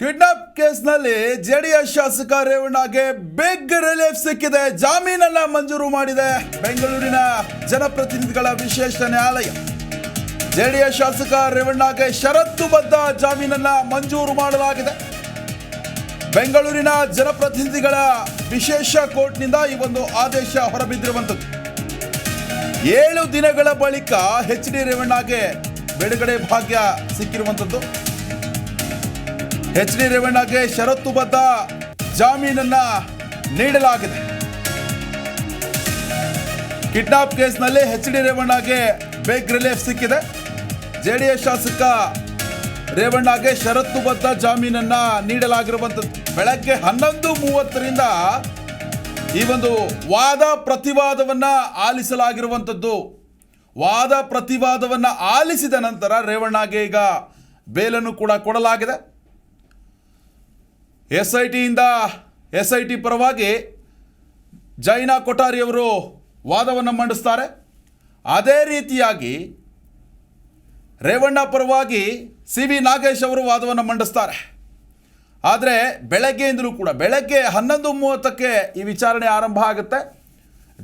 Kidnap ಕೇಸ್ನಲ್ಲಿ JDS ಶಾಸಕ ರೇವಣ್ಣಗೆ big relief ಸಿಕ್ಕಿದೆ. ಜಾಮೀನನ್ನ ಮಂಜೂರು ಮಾಡಿದೆ. ಬೆಂಗಳೂರಿನ ಜನಪ್ರತಿನಿಧಿಗಳ ವಿಶೇಷ ನ್ಯಾಯಾಲಯ. ಜೆಡಿಎಸ್ ಶಾಸಕ ರೇವಣ್ಣಗೆ ಷರತ್ತುಬದ್ಧ ಜಾಮೀನನ್ನ ಮಂಜೂರು ಮಾಡಲಾಗಿದೆ. ಬೆಂಗಳೂರಿನ ಜನಪ್ರತಿನಿಧಿಗಳ ವಿಶೇಷ ಕೋರ್ಟ್ನಿಂದ ಈ ಒಂದು ಆದೇಶ ಹೊರಬಿದ್ದಿರುವಂಥದ್ದು. ಏಳು ದಿನಗಳ ಬಳಿಕ ಎಚ್ ಡಿ ರೇವಣ್ಣಗೆ ಬಿಡುಗಡೆ ಭಾಗ್ಯ ಸಿಕ್ಕಿರುವಂಥದ್ದು. ಎಚ್ ಡಿ ರೇವಣ್ಣಗೆ ಷರತ್ತುಬದ್ಧ ಜಾಮೀನನ್ನ ನೀಡಲಾಗಿದೆ. ಕಿಡ್ನಾಪ್ ಕೇಸ್ನಲ್ಲಿ ಎಚ್ ಡಿ ರೇವಣ್ಣಗೆ ಬೇಗ್ ರಿಲೀಫ್ ಸಿಕ್ಕಿದೆ. ಜೆಡಿಎಸ್ ಶಾಸಕ ರೇವಣ್ಣಗೆ ಷರತ್ತುಬದ್ಧ ಜಾಮೀನನ್ನ ನೀಡಲಾಗಿರುವಂಥದ್ದು. ಬೆಳಗ್ಗೆ ಹನ್ನೊಂದು ಮೂವತ್ತರಿಂದ ಈ ಒಂದು ವಾದ ಪ್ರತಿವಾದವನ್ನ ಆಲಿಸಲಾಗಿರುವಂಥದ್ದು. ವಾದ ಪ್ರತಿವಾದವನ್ನ ಆಲಿಸಿದ ನಂತರ ರೇವಣ್ಣಗೆ ಈಗ ಬೇಲನ್ನು ಕೂಡ ಕೊಡಲಾಗಿದೆ. ಎಸ್ ಐ ಟಿಯಿಂದ ಎಸ್ ಐ ಟಿ ಪರವಾಗಿ ಜೈನಾ ಕೊಠಾರಿಯವರು ವಾದವನ್ನು ಮಂಡಿಸ್ತಾರೆ. ಅದೇ ರೀತಿಯಾಗಿ ರೇವಣ್ಣ ಪರವಾಗಿ ಸಿ ವಿ ನಾಗೇಶ್ ಅವರು ವಾದವನ್ನು ಮಂಡಿಸ್ತಾರೆ. ಆದರೆ ಬೆಳಗ್ಗೆಯಿಂದಲೂ ಕೂಡ, ಬೆಳಗ್ಗೆ ಹನ್ನೊಂದು ಮೂವತ್ತಕ್ಕೆ ಈ ವಿಚಾರಣೆ ಆರಂಭ ಆಗುತ್ತೆ.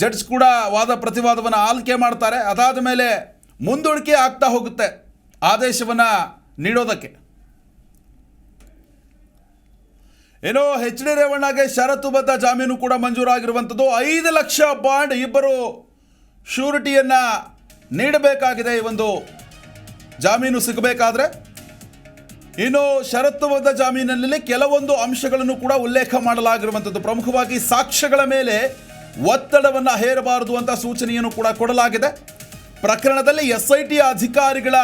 ಜಡ್ಜ್ ಕೂಡ ವಾದ ಪ್ರತಿವಾದವನ್ನು ಆಲ್ಕೆ ಮಾಡ್ತಾರೆ. ಅದಾದ ಮೇಲೆ ಮುಂದೂಡಿಕೆ ಆಗ್ತಾ ಹೋಗುತ್ತೆ ಆದೇಶವನ್ನು ನೀಡೋದಕ್ಕೆ. ಏನೋ ಎಚ್ ಡಿ ರೇವಣ್ಣಗೆ ಷರತ್ತುಬದ್ಧ ಜಾಮೀನು ಕೂಡ ಮಂಜೂರಾಗಿರುವಂಥದ್ದು. ಐದು ಲಕ್ಷ ಬಾಂಡ್ ಇಬ್ಬರು ಶ್ಯೂರಿಟಿಯನ್ನು ನೀಡಬೇಕಾಗಿದೆ ಈ ಒಂದು ಜಾಮೀನು ಸಿಗಬೇಕಾದ್ರೆ. ಇನ್ನು ಷರತ್ತುಬದ್ಧ ಜಾಮೀನಿನಲ್ಲಿ ಕೆಲವೊಂದು ಅಂಶಗಳನ್ನು ಕೂಡ ಉಲ್ಲೇಖ ಮಾಡಲಾಗಿರುವಂಥದ್ದು. ಪ್ರಮುಖವಾಗಿ ಸಾಕ್ಷ್ಯಗಳ ಮೇಲೆ ಒತ್ತಡವನ್ನು ಹೇರಬಾರದು ಅಂತ ಸೂಚನೆಯನ್ನು ಕೂಡ ಕೊಡಲಾಗಿದೆ. ಪ್ರಕರಣದಲ್ಲಿ ಎಸ್ ಐ ಟಿ ಅಧಿಕಾರಿಗಳ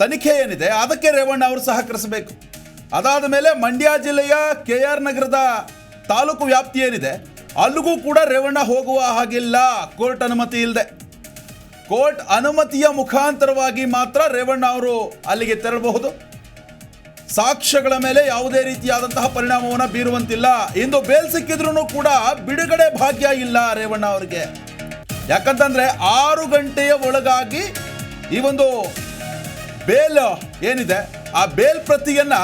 ತನಿಖೆ ಏನಿದೆ, ಅದಕ್ಕೆ ರೇವಣ್ಣ ಅವರು ಸಹಕರಿಸಬೇಕು. ಅದಾದ ಮೇಲೆ ಮಂಡ್ಯ ಜಿಲ್ಲೆಯ ಕೆ ಆರ್ ನಗರದ ತಾಲೂಕು ವ್ಯಾಪ್ತಿ ಏನಿದೆ, ಅಲ್ಲಿಗೂ ಕೂಡ ರೇವಣ್ಣ ಹೋಗುವ ಹಾಗಿಲ್ಲ. ಕೋರ್ಟ್ ಅನುಮತಿ ಇಲ್ಲದೆ ಕೋರ್ಟ್ ಅನುಮತಿಯ ಮುಖಾಂತರವಾಗಿ ಮಾತ್ರ ರೇವಣ್ಣ ಅವರು ಅಲ್ಲಿಗೆ ತೆರಳಬಹುದು. ಸಾಕ್ಷ್ಯಗಳ ಮೇಲೆ ಯಾವುದೇ ರೀತಿಯಾದಂತಹ ಪರಿಣಾಮವನ್ನು ಬೀರುವಂತಿಲ್ಲ. ಇಂದು ಬೇಲ್ ಸಿಕ್ಕಿದ್ರೂ ಕೂಡ ಬಿಡುಗಡೆ ಭಾಗ್ಯ ಇಲ್ಲ ರೇವಣ್ಣ ಅವರಿಗೆ. ಯಾಕಂತಂದ್ರೆ ಆರು ಗಂಟೆಯ ಒಳಗಾಗಿ ಈ ಒಂದು ಬೇಲ್ ಏನಿದೆ, ಆ ಬೇಲ್ ಪ್ರತಿಯನ್ನ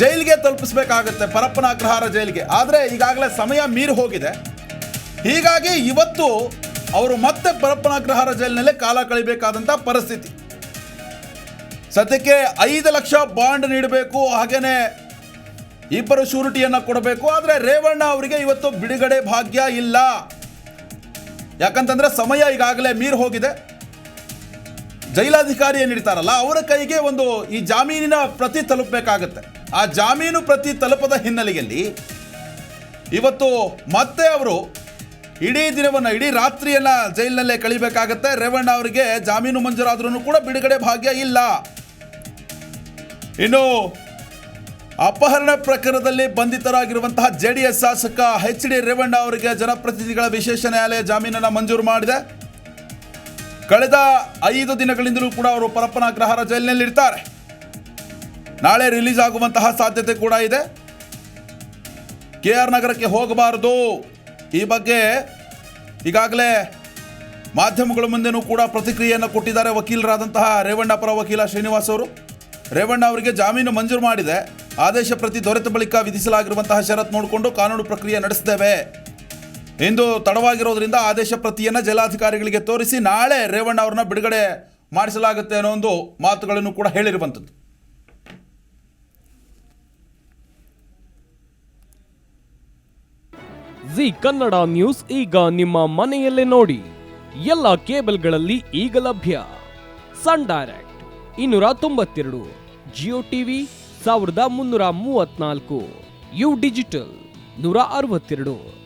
ಜೈಲಿಗೆ ತಲುಪಿಸಬೇಕಾಗುತ್ತೆ, ಪರಪ್ಪನ ಅಗ್ರಹಾರ ಜೈಲಿಗೆ. ಆದರೆ ಈಗಾಗಲೇ ಸಮಯ ಮೀರಿ ಹೋಗಿದೆ. ಹೀಗಾಗಿ ಇವತ್ತು ಅವರು ಮತ್ತೆ ಪರಪ್ಪನ ಅಗ್ರಹಾರ ಜೈಲಿನಲ್ಲೇ ಕಾಲ ಕಳಿಬೇಕಾದಂಥ ಪರಿಸ್ಥಿತಿ. ಸದ್ಯಕ್ಕೆ ಐದು ಲಕ್ಷ ಬಾಂಡ್ ನೀಡಬೇಕು, ಹಾಗೇನೆ ಇಬ್ಬರು ಶೂರಿಟಿಯನ್ನು ಕೊಡಬೇಕು. ಆದರೆ ರೇವಣ್ಣ ಅವರಿಗೆ ಇವತ್ತು ಬಿಡುಗಡೆ ಭಾಗ್ಯ ಇಲ್ಲ. ಯಾಕಂತಂದ್ರೆ ಸಮಯ ಈಗಾಗಲೇ ಮೀರಿ ಹೋಗಿದೆ. ಜೈಲಾಧಿಕಾರಿ ಏನಿರ್ತಾರಲ್ಲ ಅವರ ಕೈಗೆ ಒಂದು ಈ ಜಾಮೀನಿನ ಪ್ರತಿ ತಲುಪಬೇಕಾಗತ್ತೆ. ಆ ಜಾಮೀನು ಪ್ರತಿ ತಲುಪದ ಹಿನ್ನೆಲೆಯಲ್ಲಿ ಇವತ್ತು ಮತ್ತೆ ಅವರು ಇಡೀ ದಿನವನ್ನು, ಇಡೀ ರಾತ್ರಿಯನ್ನ ಜೈಲಿನಲ್ಲೇ ಕಳಿಬೇಕಾಗತ್ತೆ. ರೇವಣ್ಣ ಅವರಿಗೆ ಜಾಮೀನು ಮಂಜೂರಾದ್ರೂ ಕೂಡ ಬಿಡುಗಡೆ ಭಾಗ್ಯ ಇಲ್ಲ. ಇನ್ನು ಅಪಹರಣ ಪ್ರಕರಣದಲ್ಲಿ ಬಂಧಿತರಾಗಿರುವಂತಹ ಜೆ ಡಿ ಎಸ್ ಶಾಸಕ ಎಚ್ ಡಿ ರೇವಣ್ಣ ಅವರಿಗೆ ಜನಪ್ರತಿನಿಧಿಗಳ ವಿಶೇಷ ನ್ಯಾಯಾಲಯ ಜಾಮೀನನ್ನು ಮಂಜೂರು ಮಾಡಿದೆ. ಕಳೆದ ಐದು ದಿನಗಳಿಂದಲೂ ಕೂಡ ಅವರು ಪರಪ್ಪನ ಅಗ್ರಹಾರ ಜೈಲಿನಲ್ಲಿರ್ತಾರೆ. ನಾಳೆ ರಿಲೀಸ್ ಆಗುವಂತಹ ಸಾಧ್ಯತೆ ಕೂಡ ಇದೆ. ಕೆ ಆರ್ ನಗರಕ್ಕೆ ಹೋಗಬಾರದು. ಈ ಬಗ್ಗೆ ಈಗಾಗಲೇ ಮಾಧ್ಯಮಗಳ ಮುಂದೆನೂ ಕೂಡ ಪ್ರತಿಕ್ರಿಯೆಯನ್ನು ಕೊಟ್ಟಿದ್ದಾರೆ ವಕೀಲರಾದಂತಹ ರೇವಣ್ಣ ಪರ ವಕೀಲ ಶ್ರೀನಿವಾಸ್ ಅವರು. ರೇವಣ್ಣ ಅವರಿಗೆ ಜಾಮೀನು ಮಂಜೂರು ಮಾಡಿದೆ. ಆದೇಶ ಪ್ರತಿ ದೊರೆತ ಬಳಿಕ ವಿಧಿಸಲಾಗಿರುವಂತಹ ಷರತ್ತು ನೋಡಿಕೊಂಡು ಕಾನೂನು ಪ್ರಕ್ರಿಯೆ ನಡೆಸಿದ್ದೇವೆ. ಇಂದು ತಡವಾಗಿರೋದ್ರಿಂದ ಆದೇಶ ಪ್ರತಿಯನ್ನು ಜಿಲ್ಲಾಧಿಕಾರಿಗಳಿಗೆ ತೋರಿಸಿ ನಾಳೆ ರೇವಣ್ಣ ಅವ್ರನ್ನ ಬಿಡುಗಡೆ ಮಾಡಿಸಲಾಗುತ್ತೆ ಅನ್ನೋ ಒಂದು ಮಾತುಗಳನ್ನು ಕೂಡ ಹೇಳಿರುವಂಥದ್ದು. ಜಿ ಕನ್ನಡ ನ್ಯೂಸ್ ಈಗ ನಿಮ್ಮ ಮನೆಯಲ್ಲೇ ನೋಡಿ. ಎಲ್ಲ ಕೇಬಲ್ಗಳಲ್ಲಿ ಈಗ ಲಭ್ಯ. ಸನ್ ಡೈರೆಕ್ಟ್ ಇನ್ನೂರ ತೊಂಬತ್ತೆರಡು, ಜಿಯೋ ಟಿವಿ ಸಾವಿರದ ಮುನ್ನೂರ ಮೂವತ್ನಾಲ್ಕು ಯು ಡಿಜಿಟಲ್ ನೂರ ಅರವತ್ತೆರಡು.